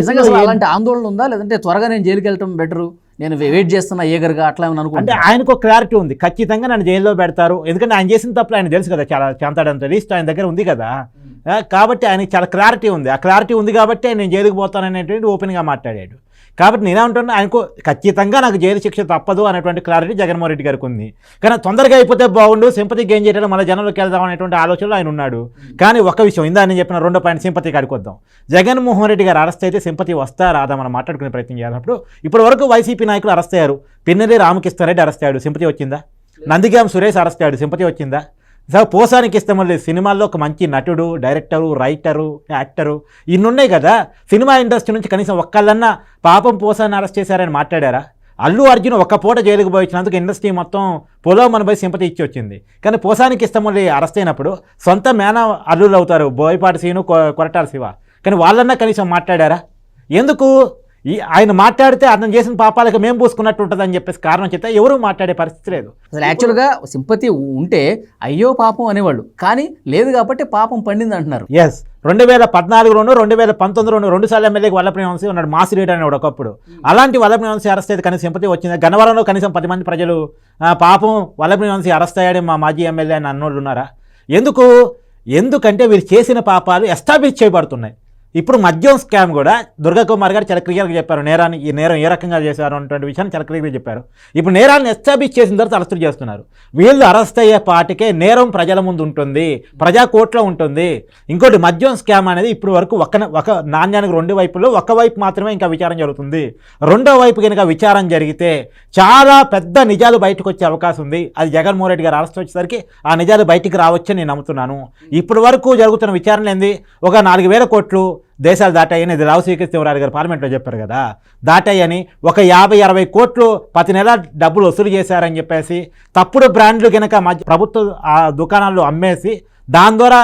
నిజంగా అలాంటి ఆందోళన ఉందా? లేదంటే త్వరగా నేను జైలుకి వెళ్ళటం బెటరు నేను వెయిట్ చేస్తున్నా ఏగర్గా అట్లా ఏమైనా అంటే అనుకుంటా ఆయనకు ఒక క్లారిటీ ఉంది. ఖచ్చితంగా నన్ను జైల్లో పెడతారు. ఎందుకంటే ఆయన చేసిన తప్పులు ఆయన తెలుసు కదా చాలా చెంతాడంత లిస్ట్ ఆయన దగ్గర ఉంది కదా. కాబట్టి ఆయనకి చాలా క్లారిటీ ఉంది. ఆ క్లారిటీ ఉంది కాబట్టి నేను జైలుకి పోతాననేటువంటి ఓపెన్గా మాట్లాడాడు. కాబట్టి నేనేమంటున్నా ఆయనకు ఖచ్చితంగా నాకు జైలు శిక్ష తప్పదు అనేటువంటి క్లారిటీ జగన్మోహన్ రెడ్డి గారికి ఉంది. కానీ తొందరగా అయిపోతే బాగుండు సింపతి గెయిన్ చేయడం మన జనంలోకి వెళ్దాం అనేటువంటి ఆలోచనలో ఆయన ఉన్నాడు. కానీ ఒక విషయం ఇందా నేను చెప్పిన రెండో పాయింట్ సింపతి కడుకొద్దాం జగన్మోహన్ రెడ్డి గారు అరెస్ట్ అయితే సింపతి వస్తా రాదా మనం మాట్లాడుకునే ప్రయత్నం చేయాలన్నప్పుడు ఇప్పటి వరకు వైసీపీ నాయకులు అరెస్ట్ అయ్యారు. పిన్నెల్లి రామకృష్ణారెడ్డి అరెస్ట్ అయ్యాడు. సింపతి వచ్చిందా? నందిగాం సురేష్ అరెస్ట్ అయ్యాడు. సింపతి వచ్చిందా? సార్ పోసానికి ఇస్తే మళ్ళీ సినిమాల్లో ఒక మంచి నటుడు డైరెక్టరు రైటరు యాక్టరు ఇన్ని ఉన్నాయి కదా. సినిమా ఇండస్ట్రీ నుంచి కనీసం ఒక్కళ్ళన్నా పాపం పోసాన్ని అరెస్ట్ చేశారని మాట్లాడారా? అల్లు అర్జున్ ఒక్క పూట జైలుకు పోయించినందుకు ఇండస్ట్రీ మొత్తం పొలో మన సింపతి ఇచ్చి వచ్చింది. కానీ పోసానికి ఇష్టం అరెస్ట్ అయినప్పుడు. సొంత మేన అల్లులు అవుతారు. బోయపాటి సీను కొ- కొరటాల శివ. కానీ వాళ్ళన్నా కనీసం మాట్లాడారా? ఎందుకు? ఈ ఆయన మాట్లాడితే అతను చేసిన పాపాలకు మేము పూసుకున్నట్టు ఉంటుందని చెప్పేసి కారణం చెప్తే ఎవరు మాట్లాడే పరిస్థితి లేదు. అసలు యాక్చువల్గా సింపతి ఉంటే అయ్యో పాపం అనేవాళ్ళు. కానీ లేదు కాబట్టి పాపం పండింది అంటున్నారు ఎస్ రెండు వేల పద్నాలుగులోను రెండు వేల పంతొమ్మిదిలోను రెండు సార్లు ఎమ్మెల్యేకి వల్లభనేని వంశీ ఉన్నాడు మాసిరెడ్డి అనేవాడు ఒకప్పుడు. అలాంటి వల్లభనేని వంశీ అరెస్ట్ అయితే కనీసం సింపతి వచ్చింది? గన్నవరంలో కనీసం పది మంది ప్రజలు పాపం వల్లభనేని వంశీ అరెస్ట్ అయ్యాడు మా మాజీ ఎమ్మెల్యే అని అన్నోళ్ళు ఉన్నారా? ఎందుకు? ఎందుకంటే వీరు చేసిన పాపాలు ఎస్టాబ్లిష్ చేయబడుతున్నాయి. ఇప్పుడు మద్యం స్కామ్ కూడా దుర్గా కుమార్ గారు చాలా క్లియర్గా చెప్పారు. నేరాన్ని ఈ నేరం ఏ రకంగా చేశారు అన్నటువంటి విషయాన్ని చాలా క్లియర్గా చెప్పారు. ఇప్పుడు నేరాన్ని ఎస్టాబ్లిష్ చేసిన తర్వాత అరెస్ట్ చేస్తున్నారు. వీళ్ళు అరెస్ట్ అయ్యే పాటికే నేరం ప్రజల ముందు ఉంటుంది ప్రజా కోర్టులో ఉంటుంది. ఇంకోటి మద్యం స్కామ్ అనేది ఇప్పుడు వరకు ఒక ఒక నాణ్యానికి రెండు వైపులో ఒక వైపు మాత్రమే ఇంకా విచారం జరుగుతుంది. రెండో వైపు కనుక విచారం జరిగితే చాలా పెద్ద నిజాలు బయటకు వచ్చే అవకాశం ఉంది. అది జగన్మోహన్ రెడ్డి గారు అరెస్ట్ వచ్చేసరికి ఆ నిజాలు బయటికి రావచ్చని నేను నమ్ముతున్నాను. ఇప్పటి వరకు జరుగుతున్న విచారణ ఏంది? ఒక నాలుగు వేల కోట్లు దేశాలు దాటాయని ఇది రావు శ్రీకృష్ణరావు గారు పార్లమెంట్లో చెప్పారు కదా. దాటాయని ఒక యాభై అరవై కోట్లు ప్రతి నెల డబ్బులు వసూలు చేశారని చెప్పేసి తప్పుడు బ్రాండ్లు కనుక మధ్య ప్రభుత్వ ఆ దుకాణాల్లో అమ్మేసి దాని ద్వారా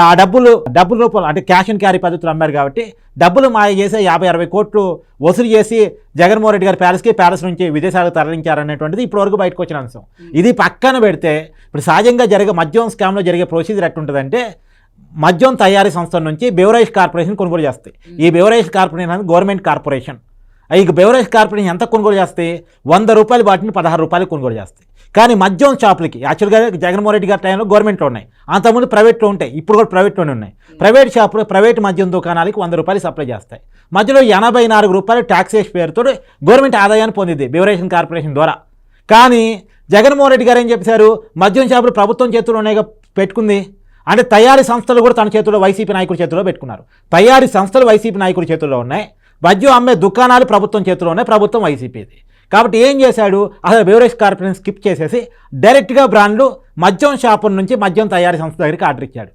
ఆ డబ్బులు డబ్బుల రూపంలో అంటే క్యాష్ అండ్ క్యారీ పద్ధతులు అమ్మారు కాబట్టి డబ్బులు మాయ చేసి యాభై అరవై కోట్లు వసూలు చేసి జగన్మోహన్ రెడ్డి గారి ప్యాలెస్కి ప్యాలెస్ నుంచి విదేశాలకు తరలించారనేటువంటిది ఇప్పటి వరకు బయటకు వచ్చిన అంశం. ఇది పక్కన పెడితే ఇప్పుడు సహజంగా జరిగే మద్యం స్కామ్లో జరిగే ప్రొసీజర్ ఎట్టుంటుందంటే మద్యం తయారీ సంస్థల నుంచి బెవరేజ్ కార్పొరేషన్ కొనుగోలు చేస్తాయి. ఈ బెవరేజ్ కార్పొరేషన్ అనేది గవర్నమెంట్ కార్పొరేషన్. ఈ బెవరేజ్ కార్పొరేషన్ ఎంత కొనుగోలు చేస్తాయి వంద రూపాయలు వాటిని పదహారు రూపాయలు కొనుగోలు చేస్తాయి. కానీ మద్యం షాపులకి యాక్చువల్గా జగన్మోహన్ రెడ్డి గారి టైంలో గవర్నమెంట్లో ఉన్నాయి. అంతకుముందు ప్రైవేట్లో ఉంటాయి ఇప్పుడు కూడా ప్రైవేట్లోనే ఉన్నాయి. ప్రైవేట్ షాపులు ప్రైవేట్ మద్యం దుకాణాలకి వంద రూపాయలు సప్లై చేస్తాయి. మధ్యలో ఎనభై నాలుగు రూపాయలు ట్యాక్సేషన్ పేరుతో గవర్నమెంట్ ఆదాయాన్ని పొందింది బెవరేషన్ కార్పొరేషన్ ద్వారా. కానీ జగన్మోహన్ రెడ్డి గారు ఏం చెప్పారు? మద్యం షాపులు ప్రభుత్వం చేతుల్లోనే పెట్టుకుంది. అంటే తయారీ సంస్థలు కూడా తన చేతుల్లో వైసీపీ నాయకుడి చేతుల్లో పెట్టుకున్నారు. తయారీ సంస్థలు వైసీపీ నాయకుడి చేతుల్లో ఉన్నాయి. మద్యం అమ్మే దుకాణాలు ప్రభుత్వం చేతుల్లో ఉన్నాయి. ప్రభుత్వం వైసీపీది. కాబట్టి ఏం చేశాడు? అసలు బెవరేజ్ కార్పొరేషన్ స్కిప్ చేసేసి డైరెక్ట్గా బ్రాండ్లు మద్యం షాపుల నుంచి మద్యం తయారీ సంస్థ దగ్గరికి ఆర్డర్ ఇచ్చాడు.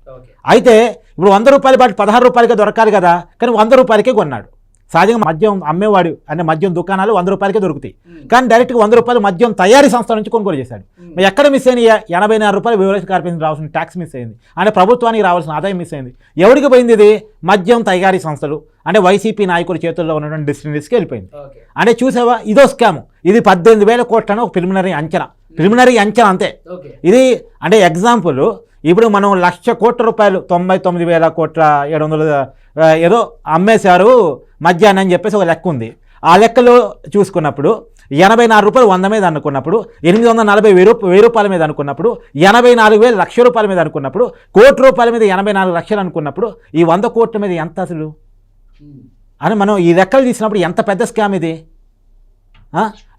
అయితే ఇప్పుడు వంద రూపాయల బాటి పదహారు రూపాయలకే దొరకాలి కదా. కానీ వంద రూపాయలకే కొన్నాడు. సహజంగా మద్యం అమ్మేవాడు అంటే మద్యం దుకాణాలు వంద రూపాయలకే దొరుకుతాయి. కానీ డైరెక్ట్గా వంద రూపాయలు మద్యం తయారీ సంస్థ నుంచి కొనుగోలు చేశాడు. మరి ఎక్కడ మిస్ అయినాయి ఎనభై నాలుగు రూపాయలు బెవరేజ్ కార్పొరేషన్ రావాల్సిన ట్యాక్స్ మిస్ అయింది. అంటే ప్రభుత్వానికి రావాల్సిన ఆదాయం మిస్ అయింది. ఎవరికి పోయింది ఇది? మద్యం తయారీ సంస్థలు. అంటే వైసీపీ నాయకుల చేతుల్లో ఉన్నటువంటి డిస్ట్రిబ్యూటర్స్కి వెళ్ళిపోయింది. అంటే చూసావా? ఇదో స్కామ్ ఇది పద్దెనిమిది వేల కోట్లను ఒక ప్రిలిమినరీ అంచనా. ప్రిలిమినరీ అంచనా అంతే. ఇది అంటే ఎగ్జాంపుల్ ఇప్పుడు మనం లక్ష కోట్ల రూపాయలు తొంభై తొమ్మిది వేల కోట్ల ఏడు వందల ఏదో అమ్మేశారు మధ్యాహ్నం అని చెప్పేసి ఒక లెక్క ఉంది. ఆ లెక్కలో చూసుకున్నప్పుడు ఎనభై నాలుగు రూపాయలు వంద మీద అనుకున్నప్పుడు ఎనిమిది వందల నలభై వెయ్యి రూప వెయ్యి రూపాయల మీద అనుకున్నప్పుడు ఎనభై నాలుగు వేల లక్ష రూపాయల మీద అనుకున్నప్పుడు కోటి రూపాయల మీద ఎనభై నాలుగు లక్షలు అనుకున్నప్పుడు ఈ వంద కోట్ల మీద ఎంత అసలు? అని మనం ఈ లెక్కలు తీసినప్పుడు ఎంత పెద్ద స్కామ్ ఇది?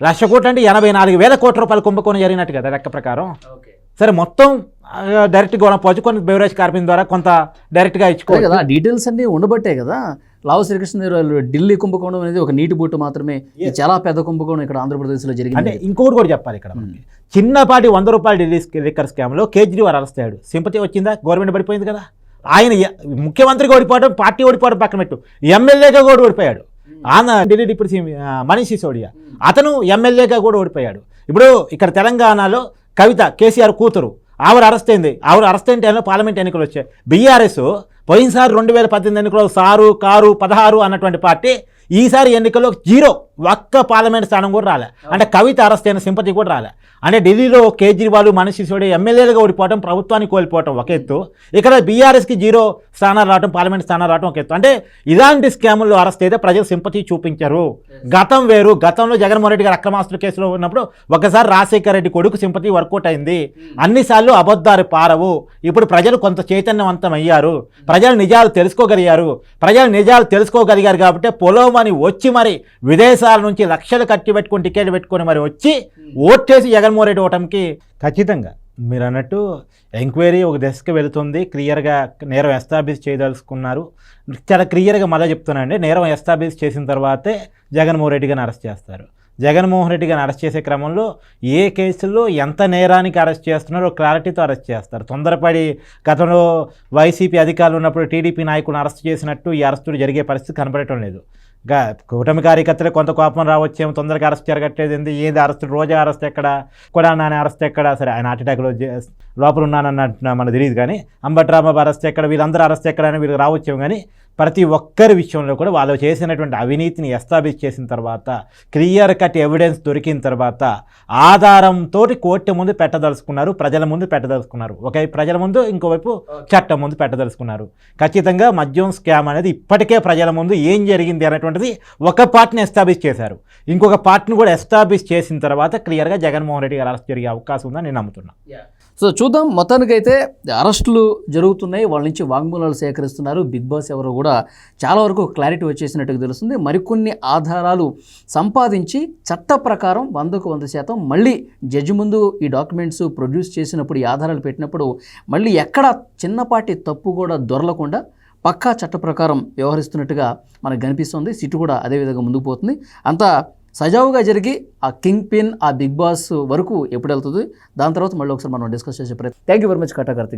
లక్ష కోట్లు అంటే ఎనభై నాలుగు వేల కోట్ల రూపాయలు కుంభకోణం జరిగినట్టు కదా లెక్క ప్రకారం. సరే మొత్తం డైరెక్ట్గా పోవచ్చు. కొన్ని బెవరేజ్ కార్పొరేషన్ ద్వారా కొంత డైరెక్ట్గా అదే ఇచ్చుకోవచ్చు. కదా డీటెయిల్స్ అన్నీ ఉండబట్టే కదా. లావు శ్రీకృష్ణదేవరాయలు ఢిల్లీ కుంభకోణం అనేది ఒక నీటి బొట్టు మాత్రమే. చాలా పెద్ద కుంభకోణం ఇక్కడ ఆంధ్రప్రదేశ్లో అంటే జరిగింది ఇంకొకటి కూడా చెప్పాలి ఇక్కడ. చిన్నపాటి వంద రూపాయల ఢిల్లీ లిక్కర్ స్కామ్లో కేజ్రీవాల్ అరెస్ట్ అయ్యాడు. సింపతి వచ్చిందా? గవర్నమెంట్ పడిపోయింది కదా. ఆయన ముఖ్యమంత్రిగా ఓడిపోవడం పార్టీ ఓడిపోవడం పక్కన పెట్టు. ఎమ్మెల్యేగా కూడా ఓడిపోయాడు. ఆంధ్ర ఢిల్లీ డిప్యూటీ మనీష్ సిసోడియా. అతను ఎమ్మెల్యేగా కూడా ఓడిపోయాడు. ఇప్పుడు ఇక్కడ తెలంగాణలో కవిత కేసీఆర్ కూతురు. ఆవిడ అరెస్ట్ అయింది. ఆవిడ అరెస్ట్ అయిన టైంలో పార్లమెంట్ ఎన్నికలు వచ్చాయి. బీఆర్ఎస్ పోయినసారి రెండు వేల పద్దెనిమిది ఎన్నికల్లో సారు కారు పదహారు అన్నటువంటి పార్టీ ఈసారి ఎన్నికల్లో జీరో. ఒక్క పార్లమెంట్ స్థానం కూడా రాలే. అంటే కవిత అరెస్ట్ అయిన సింపతి కూడా రాలే. అంటే ఢిల్లీలో కేజ్రీవాల్ మనీష్ సిసోడి ఎమ్మెల్యేలుగా ఓడిపోవడం ప్రభుత్వాన్ని కోల్పోవటం ఒక ఎత్తు. ఇక్కడ బీఆర్ఎస్కి జీరో స్థానాలు రావడం పార్లమెంట్ స్థానాలు రావడం ఒక ఎత్తు. అంటే ఇలాంటి స్కాముల్లో అరెస్ట్ అయితే ప్రజలు సింపతి చూపించారు. గతం వేరు. గతంలో జగన్మోహన్ రెడ్డి గారు అక్రమాస్తుల కేసులో ఉన్నప్పుడు ఒకసారి రాజశేఖర రెడ్డి కొడుకు సింపతి వర్కౌట్ అయింది. అన్నిసార్లు అబద్ధాలు పారవు. ఇప్పుడు ప్రజలు కొంత చైతన్యవంతం అయ్యారు. ప్రజలు నిజాలు తెలుసుకోగలిగారు. ప్రజలు నిజాలు తెలుసుకోగలిగారు కాబట్టి పొలోమని వచ్చి మరి విదేశాల నుంచి లక్షలు ఖర్చు పెట్టుకుని టికెట్ పెట్టుకొని మరి వచ్చి ఓట్టేసి జగన్మోహన్ రెడ్డి ఓటమికి ఖచ్చితంగా. మీరు అన్నట్టు ఎంక్వైరీ ఒక దశకు వెళుతుంది క్లియర్గా నేరం ఎస్టాబ్లిష్ చేయదలుచుకున్నారు. చాలా క్లియర్గా మళ్ళీ చెప్తున్నానండి నేరం ఎస్టాబ్లిష్ చేసిన తర్వాతే జగన్మోహన్ రెడ్డి గారిని అరెస్ట్ చేస్తారు. జగన్మోహన్ రెడ్డి గారిని అరెస్ట్ చేసే క్రమంలో ఏ కేసుల్లో ఎంత నేరానికి అరెస్ట్ చేస్తున్నారో క్లారిటీతో అరెస్ట్ చేస్తారు. తొందరపడి గతంలో వైసీపీ అధికారులు ఉన్నప్పుడు టీడీపీ నాయకులను అరెస్ట్ చేసినట్టు ఈ అరెస్టులు జరిగే పరిస్థితి కనపడటం లేదు. గా కూటమి కార్యకర్తలు కొంత కోపం రావచ్చేమో తొందరగా అరెస్ట్ జరగట్లేదు ఏంది ఏది అరెస్ట్ రోజా అరెస్ట్ ఎక్కడ కూడా నాని అరెస్ట్ ఎక్కడ సరే ఆయన అటాక్లో లోపల ఉన్నానన్నట్టు మనకు తెలియదు కానీ అంబట్రాంబాబు అరెస్ట్ ఎక్కడ వీళ్ళందరూ అరెస్ట్ ఎక్కడ అని వీళ్ళు రావచ్చేమో కానీ ప్రతి ఒక్కరి విషయంలో కూడా వాళ్ళు చేసినటువంటి అవినీతిని ఎస్టాబ్లిష్ చేసిన తర్వాత క్లియర్ కట్ ఎవిడెన్స్ దొరికిన తర్వాత ఆధారంతో కోర్టు ముందు పెట్టదలుచుకున్నారు ప్రజల ముందు పెట్టదలుచుకున్నారు. ఒకవైపు ప్రజల ముందు ఇంకోవైపు చట్టం ముందు పెట్టదలుచుకున్నారు. ఖచ్చితంగా మద్యం స్కామ్ అనేది ఇప్పటికే ప్రజల ముందు ఏం జరిగింది అనేటువంటి అనేటువంటిది ఒక పార్ట్ని ఎస్టాబ్లిష్ చేశారు. ఇంకొక పార్టీని కూడా ఎస్టాబ్లిష్ చేసిన తర్వాత క్లియర్గా జగన్మోహన్ రెడ్డి గారు అరెస్ట్ జరిగే అవకాశం ఉందని నేను నమ్ముతున్నా. సో చూద్దాం. మొత్తానికైతే అరెస్టులు జరుగుతున్నాయి. వాళ్ళ నుంచి వాంగ్మూలాలు సేకరిస్తున్నారు. బిగ్ బాస్ ఎవరో కూడా చాలా వరకు క్లారిటీ వచ్చేసినట్టుగా తెలుస్తుంది. మరికొన్ని ఆధారాలు సంపాదించి చట్ట ప్రకారం వందకు వంద శాతం మళ్ళీ జడ్జి ముందు ఈ డాక్యుమెంట్స్ ప్రొడ్యూస్ చేసినప్పుడు ఈ ఆధారాలు పెట్టినప్పుడు మళ్ళీ ఎక్కడ చిన్నపాటి తప్పు కూడా దొరలకుండా పక్కా చట్ట ప్రకారం వ్యవహరిస్తున్నట్టుగా మనకు కనిపిస్తుంది. సిట్టు కూడా అదే విధంగా ముందుకు పోతుంది. అంతా సజావుగా జరిగి ఆ కింగ్ పిన్ ఆ బిగ్ బాస్ వరకు ఎప్పుడు వెళ్తుంది? దాని తర్వాత మళ్ళీ ఒకసారి మనం డిస్కస్ చేసే ప్రయత్నం. Thank you very much Katta Karthik